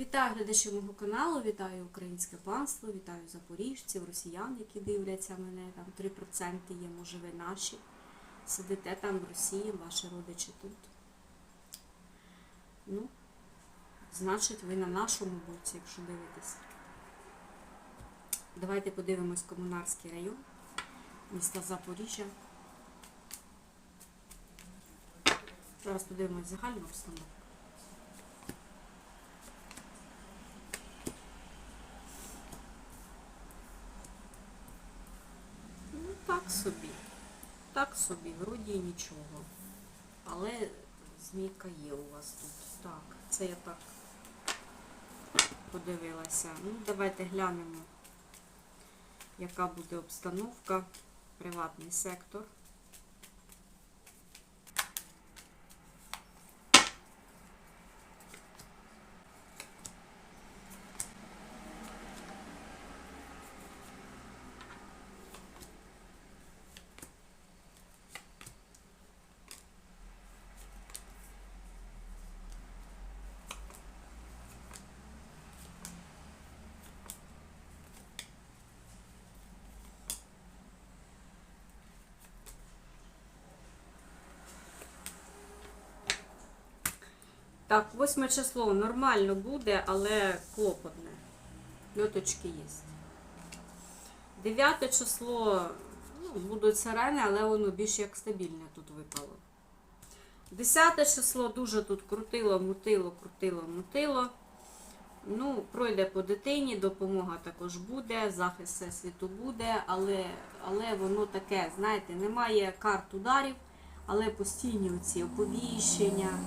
Вітаю глядачів мого каналу, вітаю українське панство, вітаю запоріжців, росіян, які дивляться мене. Там 3% є, може, ви наші. Сидите там в Росії, ваші родичі тут. Ну, значить, ви на нашому боці, якщо дивитесь. Давайте подивимось комунарський район міста Запоріжжя. Зараз подивимось загальну обстановку. Ну, так собі. Так собі, вроді нічого. Але змійка є у вас тут. Так, це я так подивилася. Ну, давайте глянемо, яка буде обстановка. Приватний сектор. Так, восьме число нормально буде, але клопотне. Льоточки є. Дев'яте число, ну, будуть сирени, але воно більш як стабільне тут випало. Десяте число дуже тут крутило, мутило, крутило, мутило. Ну, пройде по дитині, допомога також буде, захист всесвіту буде, але, але воно таке, знаєте, немає карт ударів, але постійні оці оповіщення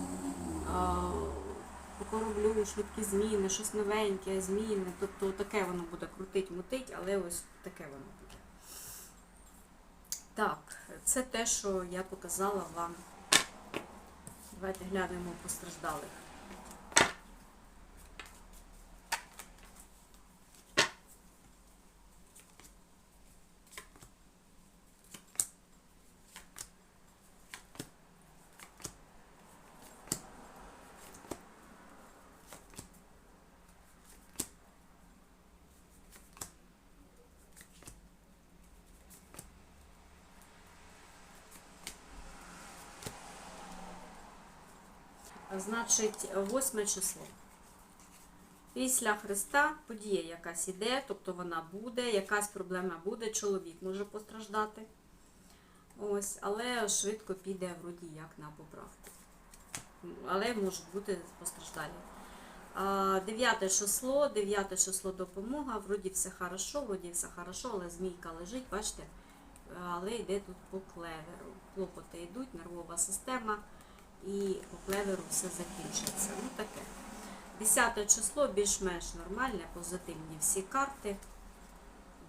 по кораблю, швидкі зміни, щось новеньке, зміни. Тобто таке воно буде крутить, мутить, але ось таке воно буде. Так, це те, що я показала вам. Давайте глянемо постраждалих. Значить, восьме число. Після Христа подія якась іде, тобто вона буде, якась проблема буде, чоловік може постраждати. Ось, але швидко піде вроді як на поправку. Але можуть бути постраждалі. А, Дев'яте число, дев'яте число допомога, вроді все хорошо, вроді все хорошо, але змійка лежить, бачите, але йде тут по клеверу. Клопоти йдуть, нервова система і по клеверу все закінчиться. Ну таке. Десяте число більш-менш нормальне, позитивні всі карти.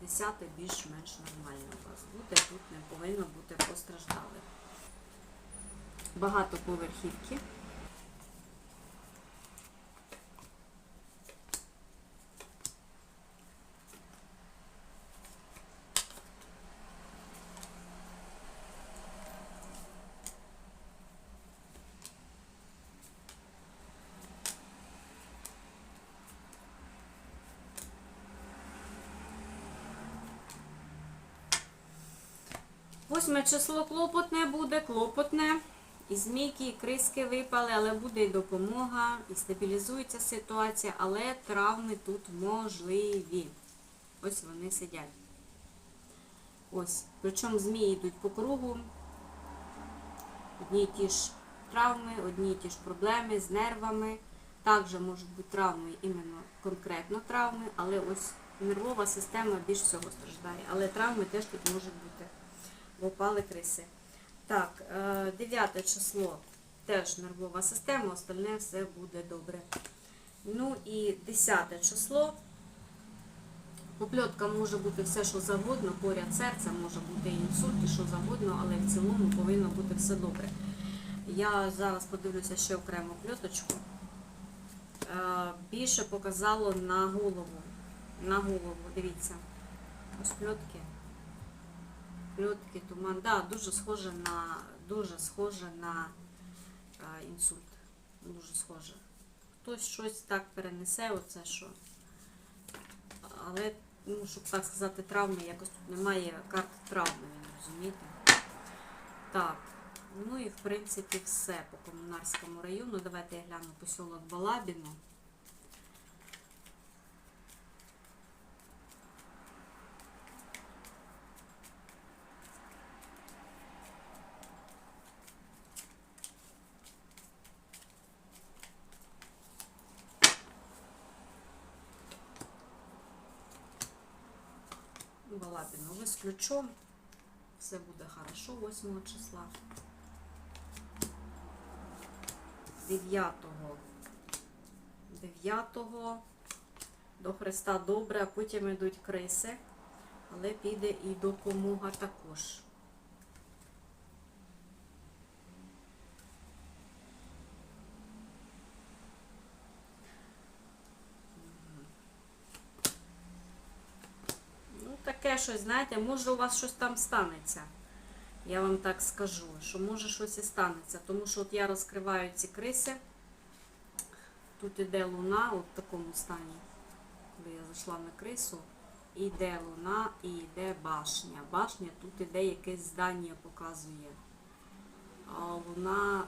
Десяте більш-менш нормально у вас буде, тут не повинно бути постраждалих. Багато поверхівки. Восьме число клопотне буде, клопотне. І змійки, і криски випали, але буде і допомога, і стабілізується ситуація, але травми тут можливі. Ось вони сидять. Ось. Причому змії йдуть по кругу. Одні й ті ж травми, одні й ті ж проблеми з нервами. Також можуть бути травми, іменно конкретно травми, але ось нервова система більш всього страждає. Але травми теж тут можуть бути бо криси. Так, 9 число теж нервова система, остальне все буде добре. Ну і 10 число. Попльотка може бути все, що завгодно, поряд серця, може бути інсульт, і що завгодно, але в цілому повинно бути все добре. Я зараз подивлюся ще окремо пльоточку. Е, Більше показало на голову. На голову, дивіться. Ось пльотки. Пльотки, туман. Да, дуже схоже на дуже схоже на а, інсульт. Дуже схоже. хтось щось так перенесе, оце що. Але, ну, щоб так сказати, травми, якось тут немає карт травми, розумієте? Так, ну і в принципі все по комунарському району. Давайте я гляну посілок Балабіно. Балабіно, ви з ключом. Все буде хорошо 8 числа. 9. 9 до Христа добре, а потім йдуть криси, але піде і допомога також. Ну, таке щось, знаєте, може у вас щось там станеться. Я вам так скажу, що може щось і станеться. Тому що от я розкриваю ці криси. Тут іде луна от в такому стані. Коли я зайшла на крису, іде луна і йде башня. Башня тут іде якесь здання показує. А луна, е,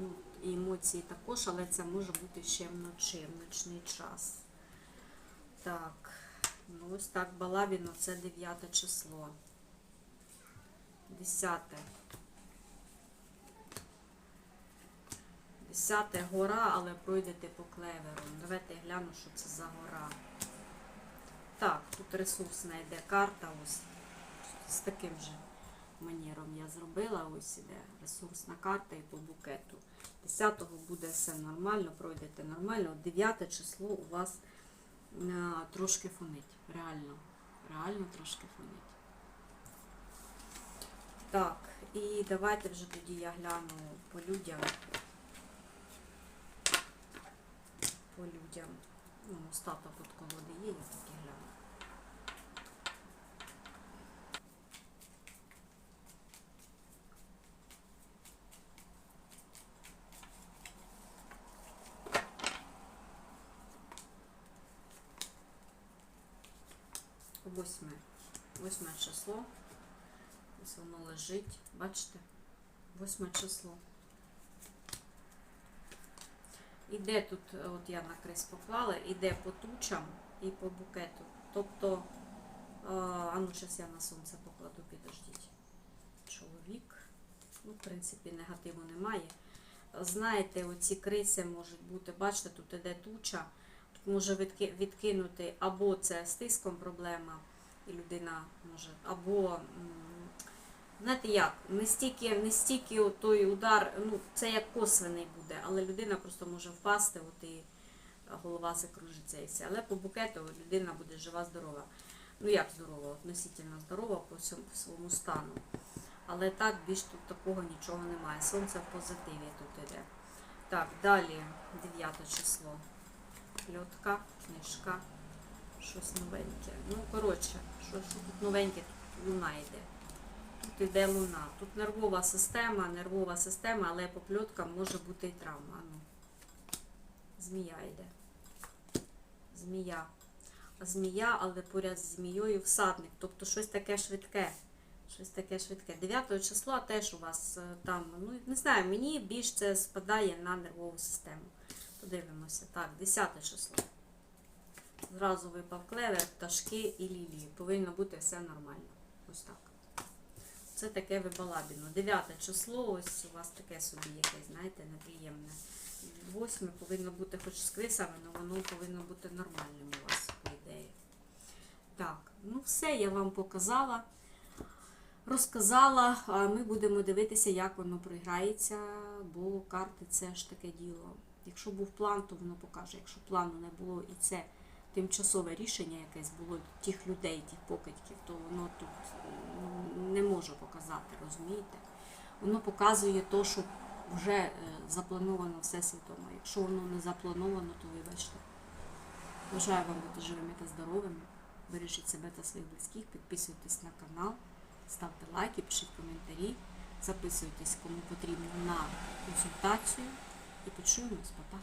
ну, і емоції також, але це може бути ще вночі, в ночний час. Так, ну ось так, Балабіно, це 9 число. 10. 10 гора, але пройдете по клеверу. Давайте я гляну, що це за гора. Так, тут ресурсна йде карта. Ось з таким же маніром я зробила. Ось іде ресурсна карта і по букету. 10-го буде все нормально, пройдете нормально. 9 число у вас трошки фонить. Реально. Реально трошки фонить. Так, і давайте вже тоді я гляну по людям. По людям. Ну, стата тут колоди є, я таки гляну. Восьме. Восьме число. Ось воно лежить. Бачите? Восьме число. Іде тут, е, от я на крис поклала, іде по тучам і по букету. Тобто, е, а ну зараз я на сонце покладу, підождіть. Чоловік. Ну, в принципі, негативу немає. Знаєте, оці криси можуть бути, бачите, тут іде туча, може відкинути або це з тиском проблема, і людина може, або знаєте як, не стільки, не стільки той удар, ну це як косвений буде, але людина просто може впасти, от і голова закружиться. Але по букету людина буде жива, здорова. Ну як здорова, относительно здорова по своєму стану. Але так більш тут такого нічого немає. Сонце в позитиві тут іде. Так, далі 9 число. Льотка, книжка, щось новеньке. Ну, коротше, що, що тут новеньке, тут луна йде. Тут йде луна. Тут нервова система, нервова система, але по пльоткам може бути і травма. Ну. Змія йде. Змія. Змія, але поряд з змією всадник. Тобто щось таке швидке. Щось таке швидке. 9 числа теж у вас е, там, ну не знаю, мені більш це спадає на нервову систему. Подивимося. Так, 10 число. Зразу випав клевер, пташки і лілії. Повинно бути все нормально. Ось так. Це таке вибалабіно. 9 число, ось у вас таке собі якесь, знаєте, неприємне. Восьме повинно бути хоч з крисами, але воно повинно бути нормальним у вас, по ідеї. Так, ну все, я вам показала, розказала. А ми будемо дивитися, як воно програється, бо карти це ж таке діло. Якщо був план, то воно покаже. Якщо плану не було і це тимчасове рішення якесь було тих людей, тих покидьків, то воно тут не може показати, розумієте? Воно показує то, що вже е, заплановано все свідомо. Якщо воно не заплановано, то вибачте. Бажаю вам бути живими та здоровими. Бережіть себе та своїх близьких, підписуйтесь на канал, ставте лайки, пишіть коментарі, записуйтесь, кому потрібно на консультацію і почуємось. Па-па.